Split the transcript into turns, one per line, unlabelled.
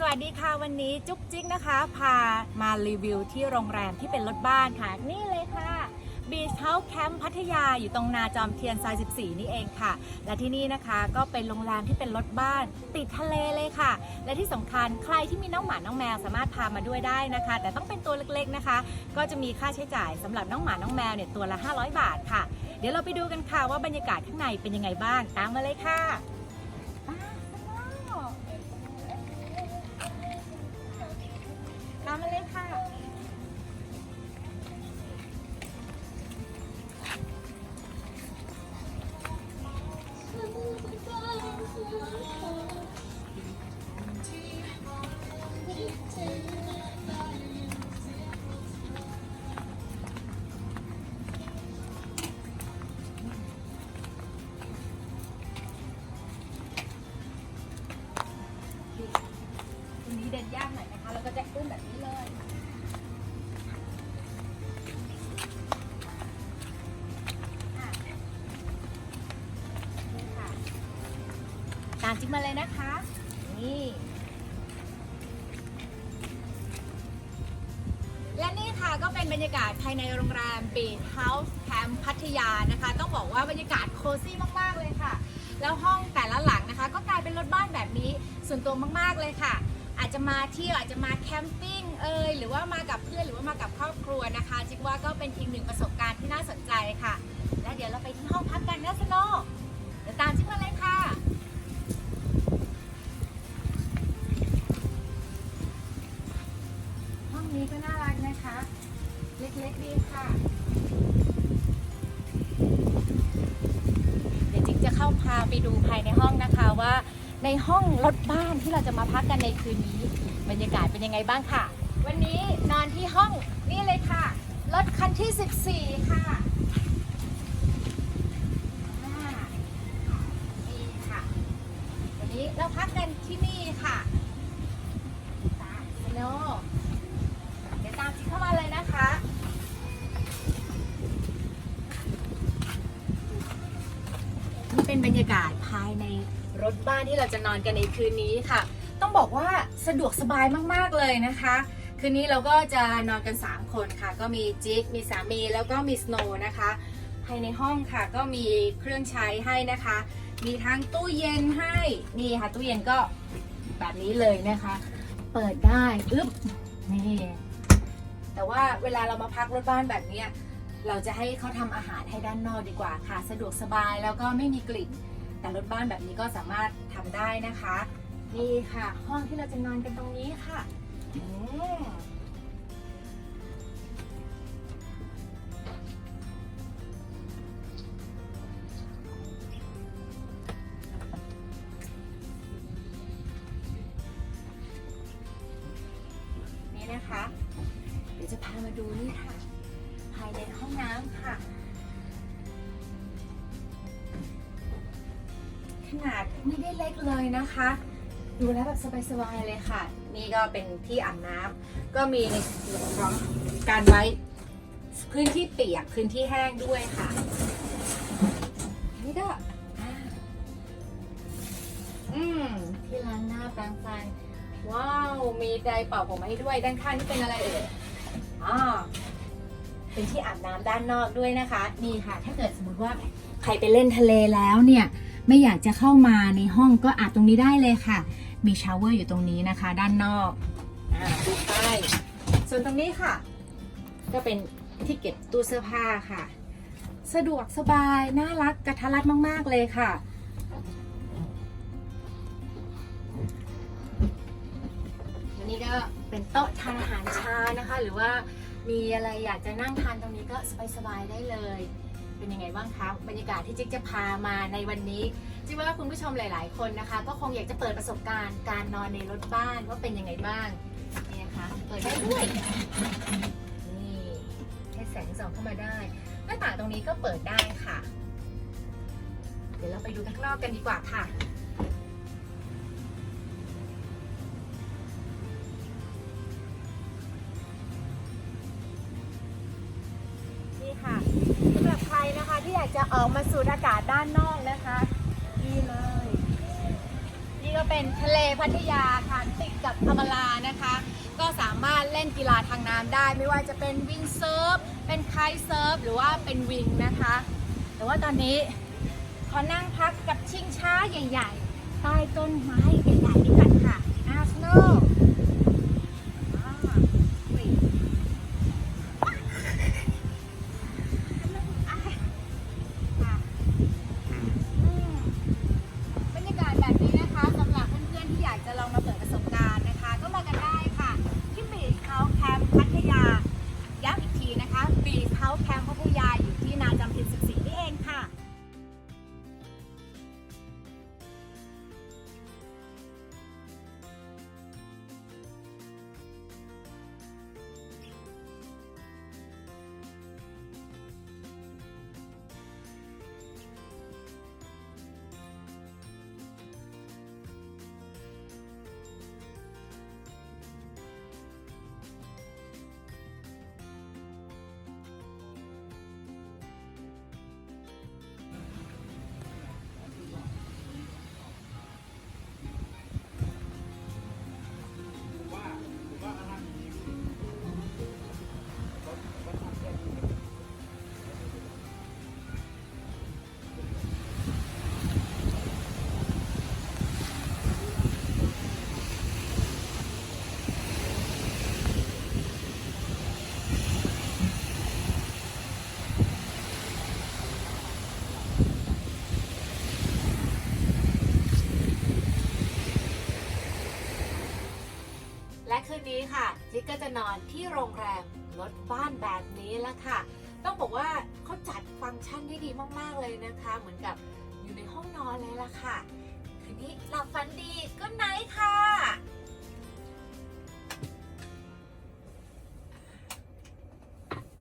สวัสดีค่ะวันนี้จุ๊กจิ๊กนะคะ พามารีวิวที่โรงแรมที่เป็นรถบ้านค่ะ นี่เลยค่ะ Beach House Camp พัทยาอยู่ตรงนาจอมเทียนซอย 14 นี่เองค่ะ และที่นี่นะคะก็เป็นโรงแรมที่เป็นรถบ้านติดทะเลเลยค่ะ และที่สำคัญใครที่มีน้องหมาน้องแมวสามารถพามาด้วยได้นะคะ แต่ต้องเป็นตัวเล็กๆนะคะ ก็จะมีค่าใช้จ่ายสำหรับน้องหมาน้องแมวเนี่ยตัวละ 500 บาทค่ะ เดี๋ยวเราไปดูกันค่ะว่าบรรยากาศข้างในเป็นยังไงบ้างตามมาเลยค่ะ มมาเลยค่ะตามจิ๊กมาเลยนะคะ นี่ และนี่ค่ะก็เป็นบรรยากาศภายในโรงแรม Beach House Camp พัทยานะคะ ต้องบอกว่าบรรยากาศโคซี่มาก ๆ เลยค่ะ แล้วห้องแต่ละหลังนะคะ ก็กลายเป็นรถบ้านแบบนี้ส่วนตัวมาก ๆ เลยค่ะ อาจจะมาเที่ยวอาจจะมาแคมปิ้งเอยหรือว่ามากับเพื่อนหรือว่ามากับครอบครัวนะคะ จิ๊กว่าก็เป็นอีกหนึ่งประสบการณ์ที่น่าสนใจค่ะ และเดี๋ยวเราไปที่ห้องพักกันนะสโนเดี๋ยวตามจิ๊กมาเลยค่ะ ก็น่ารักนะคะ เล็กๆดีค่ะ เดี๋ยวจิ๊กจะเข้าพาไปดูภายในห้องนะคะว่าในห้องรถบ้านที่เราจะมาพักกันในคืนนี้ บรรยากาศเป็นยังไงบ้างค่ะ วันนี้นอนที่ห้องนี่เลยค่ะ รถคันที่ 14 ค่ะอ่านี่ค่ะ วันนี้เราพักกันที่นี่ค่ะาศภายในรถบ้านที่เราจะนอนกันในคืนนี้ค่ะ ต้องบอกว่าสะดวกสบายมากๆเลยนะคะ คืนนี้เราก็จะนอนกัน 3 คนค่ะ ก็มีจิ๊กมีสามีแล้วก็มีสโนนะคะ ภายในห้องค่ะก็มีเครื่องใช้ให้นะคะ มีทั้งตู้เย็นให้นี่ค่ะตู้เย็นก็แบบนี้เลยนะคะ เปิดได้อึ๊บนี่แต่ว่าเวลาเรามาพักรถบ้านแบบเนี้ยเราจะให้เขาทำอาหารให้ด้านนอกดีกว่าค่ะ สะดวกสบายแล้วก็ไม่มีกลิ่น แต่รถบ้านแบบนี้ก็สามารถทำได้นะคะ นี่ค่ะ ห้องที่เราจะนอนกันตรงนี้ค่ะนี่นะคะ เดี๋ยวจะพามาดูนี่ค่ะ ภายในห้องน้ำค่ะ ขนาดไม่ได้เล็กเลยนะคะ ดูแล้วแบบสบายๆเลยค่ะ นี่ก็เป็นที่อาบน้ำก็มีในส่วนของการไว้พื้นที่เปียกพื้นที่แห้งด้วยค่ะนี่ก็อืมที่ล้างหน้าแปรงฟันว้าว มีไดร์เป่าผมให้ด้วยด้านข้างนี่เป็นอะไรเอ่ยอ่าเป็นที่อาบน้ำด้านนอกด้วยนะคะ นี่ค่ะ ถ้าเกิดสมมติว่าใครไปเล่นทะเลแล้วเนี่ย ไม่อยากจะเข้ามาในห้องก็อาบตรงนี้ได้เลยค่ะ มีชาวเวอร์อยู่ตรงนี้นะคะ ด้านนอกอ่าดูป้ส่วนตรงนี้ค่ะ ก็เป็นที่เก็บตู้เสื้อผ้าค่ะ สะดวกสบายน่ารักกระทัดรัดมาก ๆ เลยค่ะ วันนี้ก็เป็นโต๊ะทานอาหารเช้านะคะ หรือว่ามีอะไรอยากจะนั่งทานตรงนี้ก็สบายๆได้เลย เป็นยังไงบ้างคะบรรยากาศที่จิ๊กจะพามาในวันนี้จิ๊กว่าคุณผู้ชมหลาย ๆ คนนะคะ ก็คงอยากจะเปิดประสบการณ์การนอนในรถบ้านว่าเป็นยังไงบ้างนี่นะคะเปิดได้ด้วยนี่ให้แสงส่องเข้ามาได้หน้าต่างตรงนี้ก็เปิดได้ค่ะ เดี๋ยวเราไปดูข้างนอกกันดีกว่าค่ะ ออกมาสูดอากาศด้านนอกนะคะนี่เลย นี่ก็เป็นทะเลพัทยาค่ะติดกับอมรานะคะ ก็สามารถเล่นกีฬาทางน้ำได้ ไม่ว่าจะเป็นวิงเซิร์ฟ เป็นคท์เซิร์ฟ หรือว่าเป็นวิงนะคะ แต่ว่าตอนนี้ขอนั่งพักกับชิงช้าใหญ่ ๆ ใต้ต้นไม้ใหญ่ๆดีกันค่ะอาร์เซนอล นี้ค่ะจิ๊กก็จะนอนที่โรงแรมรถบ้านแบบนี้แล้วค่ะ ต้องบอกว่าเขาจัดฟังก์ชันได้ดีมากๆเลยนะคะ เหมือนกับอยู่ในห้องนอนเลยล่ะค่ะ คืนนี้หลับฝันดีก็ไนท์ค่ะ